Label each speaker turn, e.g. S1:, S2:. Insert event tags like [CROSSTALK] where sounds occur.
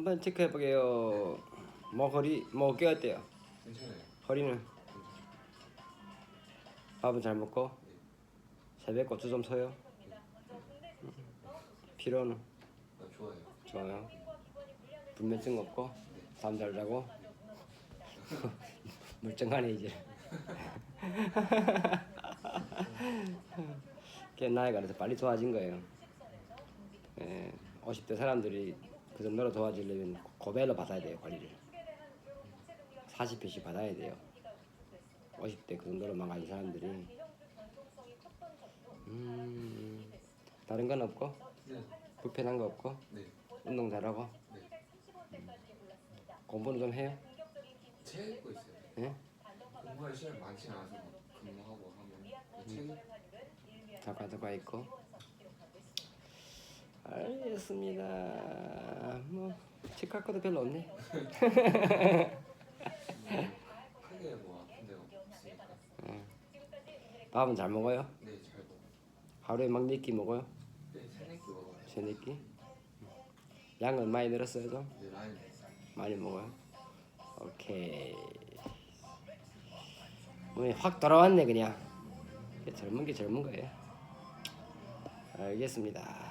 S1: 한번 체크해 보게요. 뭐 허리 뭐 어깨 어때요?
S2: 괜찮아요.
S1: 허리는 밥은 잘 먹고 새벽 고추 좀 서요. 음. 피로는
S2: 아, 좋아요.
S1: 좋아요. 불면증 없고 잠 잘 자고 [LAUGHS] 멀쩡하네 이제. [LAUGHS] 걔 나이가 그래서 빨리 좋아진 거예요. 예, 50대 사람들이 그 정도로 좋아지려면 고배로 받아야 돼요 관리를. 40회씩 받아야 돼요. 50대 그 정도로 망가진 사람들이. 음, 다른 건 없고
S2: 네.
S1: 불편한 거 없고
S2: 네.
S1: 운동 잘하고
S2: 네.
S1: 공부는 좀 해요.
S2: 책 읽고 있어요.
S1: 예?
S2: 공부할 시간 많지 않아서 근무하고 하면 책 읽-
S1: 잠깐 잠깐 있고. 알겠습니다. 뭐 체크할 것도 별로 없네.
S2: 크게 뭐 아픈 데가 없으니까.
S1: 밥은 잘 먹어요.
S2: 네, 잘 먹어.
S1: 하루에 막 네 끼 먹어요.
S2: 네, 세네 끼 먹어요.
S1: 세네 끼. 양은 많이 늘었어요 좀.
S2: 네, 라인.
S1: 많이 먹어요. 오케이. 몸이 확 돌아왔네 그냥. 젊은 게 젊은 거예요. 알겠습니다.